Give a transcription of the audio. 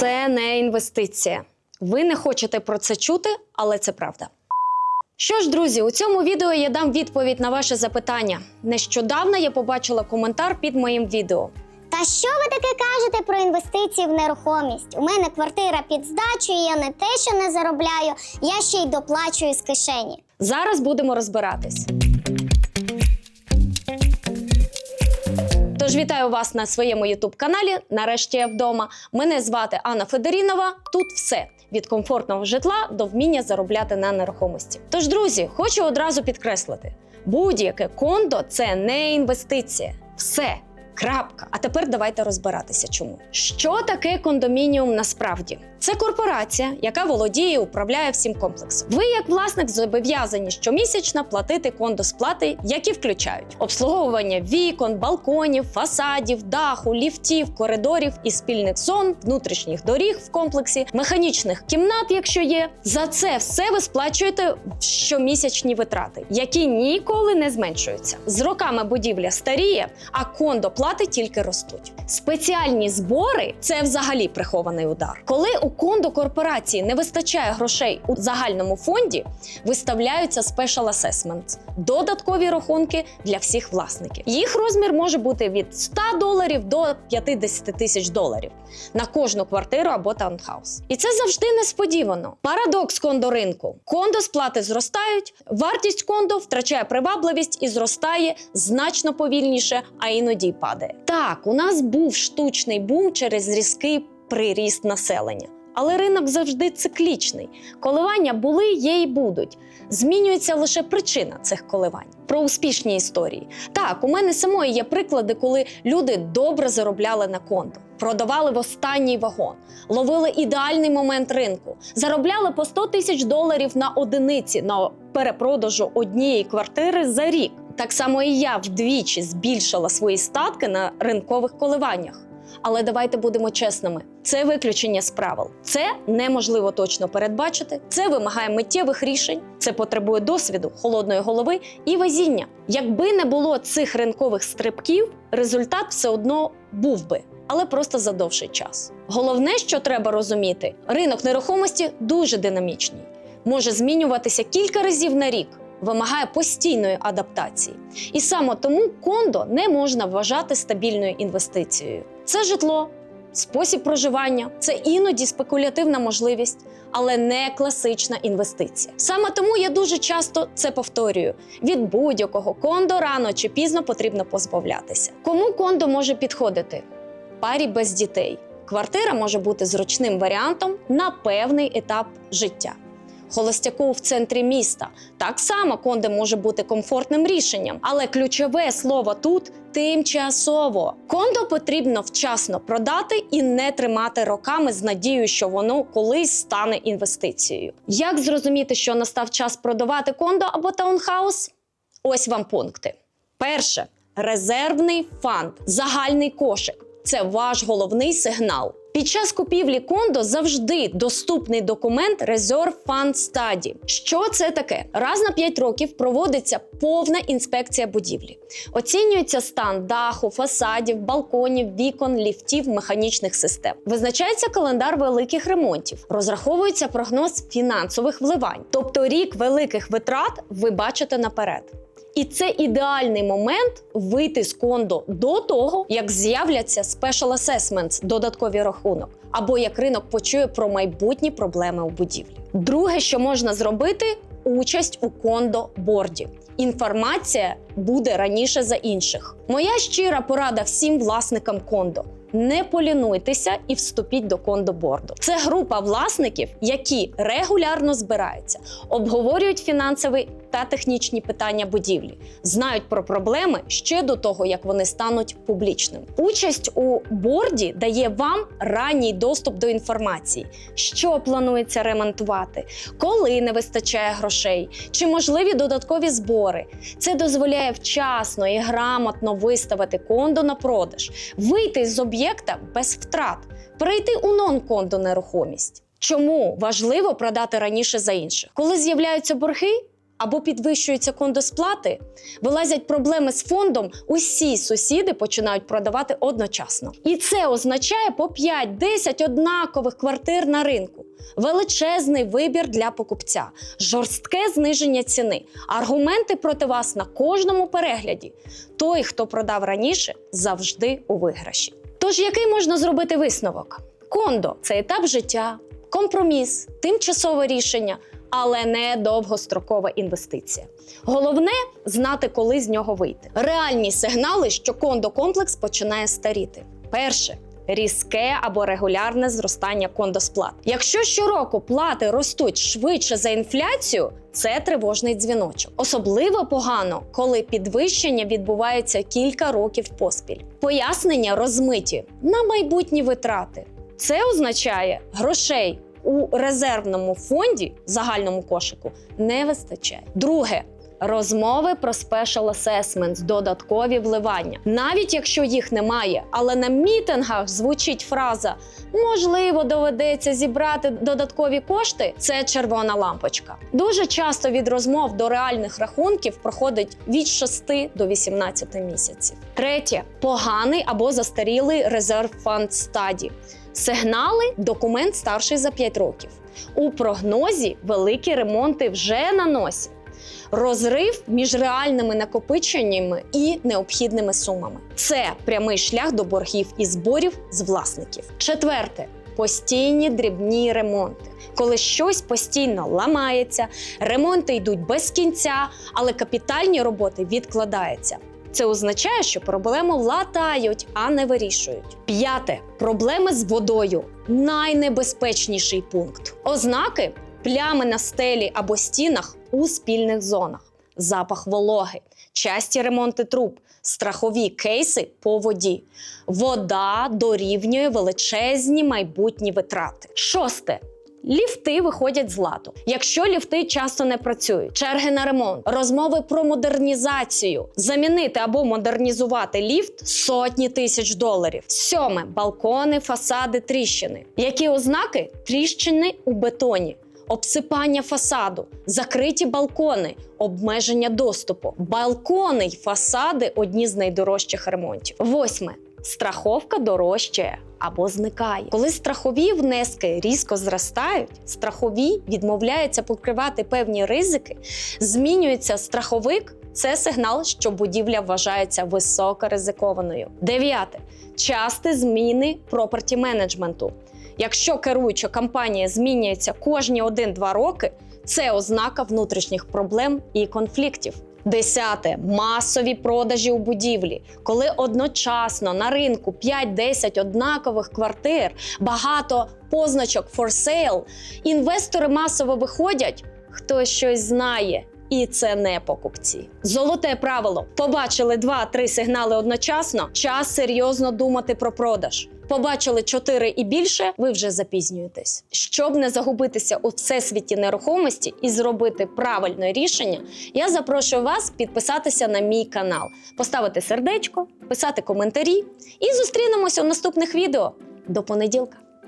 Це не інвестиція. Ви не хочете про це чути, але це правда. Що ж, друзі, у цьому відео я дам відповідь на ваше запитання. Нещодавно я побачила коментар під моїм відео. Та що ви таке кажете про інвестиції в нерухомість? У мене квартира під здачею, я не те, що не заробляю, я ще й доплачую з кишені. Зараз будемо розбиратись. Тож вітаю вас на своєму youtube каналі. Нарешті я вдома. Мене звати Анна Федорінова. Тут все від комфортного житла до вміння заробляти на нерухомості. Тож, друзі, хочу одразу підкреслити: будь-яке кондо це не інвестиція. Все. Крапка. А тепер давайте розбиратися, чому. Що таке кондомініум насправді? Це корпорація, яка володіє і управляє всім комплексом. Ви, як власник, зобов'язані щомісячно платити кондосплати, які включають обслуговування вікон, балконів, фасадів, даху, ліфтів, коридорів і спільних зон, внутрішніх доріг в комплексі, механічних кімнат, якщо є. За це все ви сплачуєте в щомісячні витрати, які ніколи не зменшуються. З роками будівля старіє, а кондоплати тільки ростуть. Спеціальні збори це взагалі прихований удар. Коли у кондокорпорації не вистачає грошей у загальному фонді, виставляються special assessments – додаткові рахунки для всіх власників. Їх розмір може бути від 100 доларів до 50 тисяч доларів на кожну квартиру або таунхаус. І це завжди несподівано. Парадокс кондоринку. Кондо сплати зростають, вартість кондо втрачає привабливість і зростає значно повільніше, а іноді й падає. Так, у нас був штучний бум через різкий приріст населення. Але ринок завжди циклічний. Коливання були, є і будуть. Змінюється лише причина цих коливань. Про успішні історії. Так, у мене самої є приклади, коли люди добре заробляли на конто, продавали в останній вагон, ловили ідеальний момент ринку, заробляли по 100 тисяч доларів на одиниці на перепродажу однієї квартири за рік. Так само і я вдвічі збільшила свої статки на ринкових коливаннях. Але давайте будемо чесними: це виключення з правил. Це неможливо точно передбачити. Це вимагає миттєвих рішень, це потребує досвіду, холодної голови і везіння. Якби не було цих ринкових стрибків, результат все одно був би. Але просто за довший час. Головне, що треба розуміти, ринок нерухомості дуже динамічний, може змінюватися кілька разів на рік, вимагає постійної адаптації. І саме тому кондо не можна вважати стабільною інвестицією. Це житло, спосіб проживання, це іноді спекулятивна можливість, але не класична інвестиція. Саме тому я дуже часто це повторюю: від будь-якого кондо рано чи пізно потрібно позбавлятися. Кому кондо може підходити? Парі без дітей. Квартира може бути зручним варіантом на певний етап життя. Холостяку в центрі міста так само конде може бути комфортним рішенням, але ключове слово тут тимчасово. Кондо потрібно вчасно продати і не тримати роками з надією, що воно колись стане інвестицією. Як зрозуміти, що настав час продавати кондо або таунхаус? Ось вам пункти. Перше резервний фанд, загальний кошик. Це ваш головний сигнал. Під час купівлі кондо завжди доступний документ Reserve Fund Study. Що це таке? Раз на 5 років проводиться повна інспекція будівлі. Оцінюється стан даху, фасадів, балконів, вікон, ліфтів, механічних систем. Визначається календар великих ремонтів, розраховується прогноз фінансових вливань. Тобто рік великих витрат ви бачите наперед. І це ідеальний момент вийти з кондо до того, як з'являться special assessments, додаткові рахунок, або як ринок почує про майбутні проблеми у будівлі. Друге, що можна зробити, участь у кондо борді. Інформація буде раніше за інших. Моя щира порада всім власникам кондо. Не полінуйтеся і вступіть до кондоборду. Це група власників, які регулярно збираються, обговорюють фінансові та технічні питання будівлі, знають про проблеми ще до того, як вони стануть публічними. Участь у борді дає вам ранній доступ до інформації, що планується ремонтувати, коли не вистачає грошей, чи можливі додаткові збори. Це дозволяє вчасно і грамотно виставити кондо на продаж, вийти з об'єкта без втрат, перейти у нон-кондо нерухомість. Чому важливо продати раніше за інших? Коли з'являються борги, або підвищуються кондосплати, вилазять проблеми з фондом, усі сусіди починають продавати одночасно. І це означає по 5-10 однакових квартир на ринку. Величезний вибір для покупця, жорстке зниження ціни, аргументи проти вас на кожному перегляді. Той, хто продав раніше, завжди у виграші. Тож, який можна зробити висновок? Кондо це етап життя, компроміс, тимчасове рішення, але не довгострокова інвестиція. Головне знати, коли з нього вийти. Реальні сигнали, що кондокомплекс починає старіти. Перше. Різке або регулярне зростання кондосплат. Якщо щороку плати ростуть швидше за інфляцію, це тривожний дзвіночок. Особливо погано, коли підвищення відбувається кілька років поспіль. Пояснення розмиті на майбутні витрати. Це означає, грошей у резервному фонді загальному кошику не вистачає. Друге. Розмови про special assessments, додаткові вливання. Навіть якщо їх немає, але на мітингах звучить фраза можливо, доведеться зібрати додаткові кошти. Це червона лампочка. Дуже часто від розмов до реальних рахунків проходить від 6 до 18 місяців. Третє поганий або застарілий резерв фонд стаді. Сигнали документ старший за 5 років. У прогнозі великі ремонти вже на носі. Розрив між реальними накопиченнями і необхідними сумами. Це прямий шлях до боргів і зборів з власників. Четверте постійні дрібні ремонти. Коли щось постійно ламається, ремонти йдуть без кінця, але капітальні роботи відкладаються. Це означає, що проблему латають, а не вирішують. П'яте проблеми з водою найнебезпечніший пункт. Ознаки плями на стелі або стінах у спільних зонах, запах вологи, часті ремонти труб, страхові кейси по воді. Вода дорівнює величезні майбутні витрати. Шосте. Ліфти виходять з ладу. Якщо ліфти часто не працюють, черги на ремонт, розмови про модернізацію, замінити або модернізувати ліфт сотні тисяч доларів. Сьоме балкони, фасади, тріщини. Які ознаки? Тріщини у бетоні. Обсипання фасаду, закриті балкони, обмеження доступу. Балкони й фасади одні з найдорожчих ремонтів. Восьме страховка дорожчає або зникає. Коли страхові внески різко зростають, страхові відмовляються покривати певні ризики, змінюється страховик. Це сигнал, що будівля вважається високоризикованою. Дев'яте часті зміни проперті менеджменту. Якщо керуюча компанія змінюється кожні 1-2 роки, це ознака внутрішніх проблем і конфліктів. Десяте масові продажі у будівлі, коли одночасно на ринку 5-10 однакових квартир, багато позначок for sale, інвестори масово виходять, хтось щось знає. І це не покупці. Золоте правило: побачили 2-3 сигнали одночасно. Час серйозно думати про продаж. Побачили 4 і більше, ви вже запізнюєтесь. Щоб не загубитися у всесвіті нерухомості і зробити правильне рішення, я запрошую вас підписатися на мій канал, поставити сердечко, писати коментарі і зустрінемося у наступних відео. До понеділка.